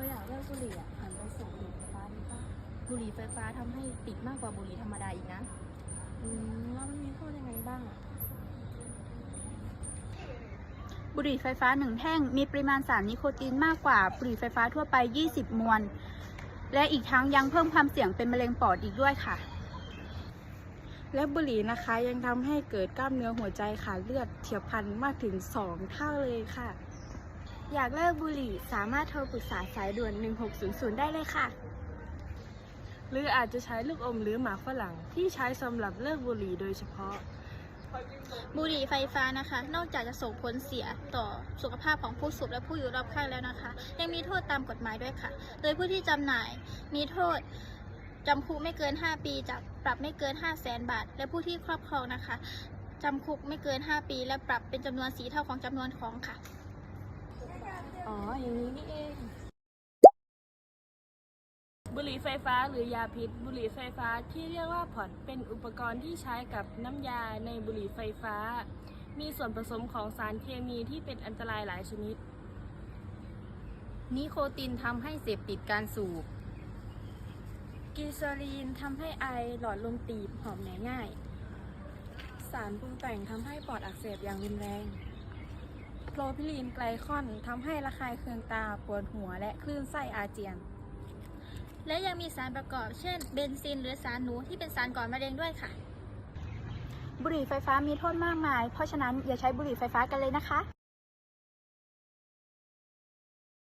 กบุหรี่อะหันไปสูบบุหรี่ไฟฟ้าดีป่ะบุหรี่ไฟฟ้าทำให้ติดมากกว่าบุหรี่ธรรมดาอีกนะ อืมแล้วมันมีโทษยังไงบ้างอะบุหรี่ไฟฟ้าหนึ่งแท่งมีปริมาณสารนิโคตินมากกว่าบุหรี่ไฟฟ้าทั่วไป 20 มวลและอีกทั้งยังเพิ่มความเสี่ยงเป็นมะเร็งปอดอีกด้วยค่ะ และบุหรี่นะคะยังทำให้เกิดกล้ามเนื้อหัวใจขาดเลือดเฉียบพลันมากถึง 2 เท่าเลยค่ะ อยากเลิกบุหรี่สามารถโทรปรึกษาสายด่วน 1600 ได้เลยค่ะ หรืออาจจะใช้ลูกอมหรือหมากฝรั่งที่ใช้สำหรับเลิกบุหรี่โดยเฉพาะ บุหรี่ไฟฟ้านะคะ นอกจากจะส่งผลเสียต่อสุขภาพของผู้สูบและผู้อยู่รอบข้างแล้วนะคะ ยังมีโทษตามกฎหมายด้วยค่ะ โดยผู้ที่จำหน่ายมีโทษจำคุกไม่เกิน 5 ปีจากปรับไม่เกิน 5 0 0แสนบาท และผู้ที่ครอบครองนะคะจำคุกไม่เกิน 5 ปี และปรับเป็นจำนวนสีเท่าของจำนวนของค่ะ อ๋อ อย่างนี้นี่เอง บุหรี่ไฟฟ้าหรือยาพิษ บุหรี่ไฟฟ้าที่เรียกว่าพอดเป็นอุปกรณ์ที่ใช้กับน้ำยาในบุหรี่ไฟฟ้า มีส่วนผสมของสารเคมีที่เป็นอันตรายหลายชนิด นิโคตินทำให้เสพติดการสูบกิซาลีนทำให้ไอหลอดลมตีบหอมเหนื่อยง่าย สารปรุงแต่งทำให้ปอดอักเสบอย่างรุนแรง โพรพิลีนไกลคอนทำให้ระคายเคืองตาปวดหัวและคลื่นไส้อาเจียน และยังมีสารประกอบเช่น เบนซินหรือสารหนูที่เป็นสารก่อมะเร็งด้วยค่ะ บุหรี่ไฟฟ้ามีโทษมากมาย เพราะฉะนั้นอย่าใช้บุหรี่ไฟฟ้ากันเลยนะคะ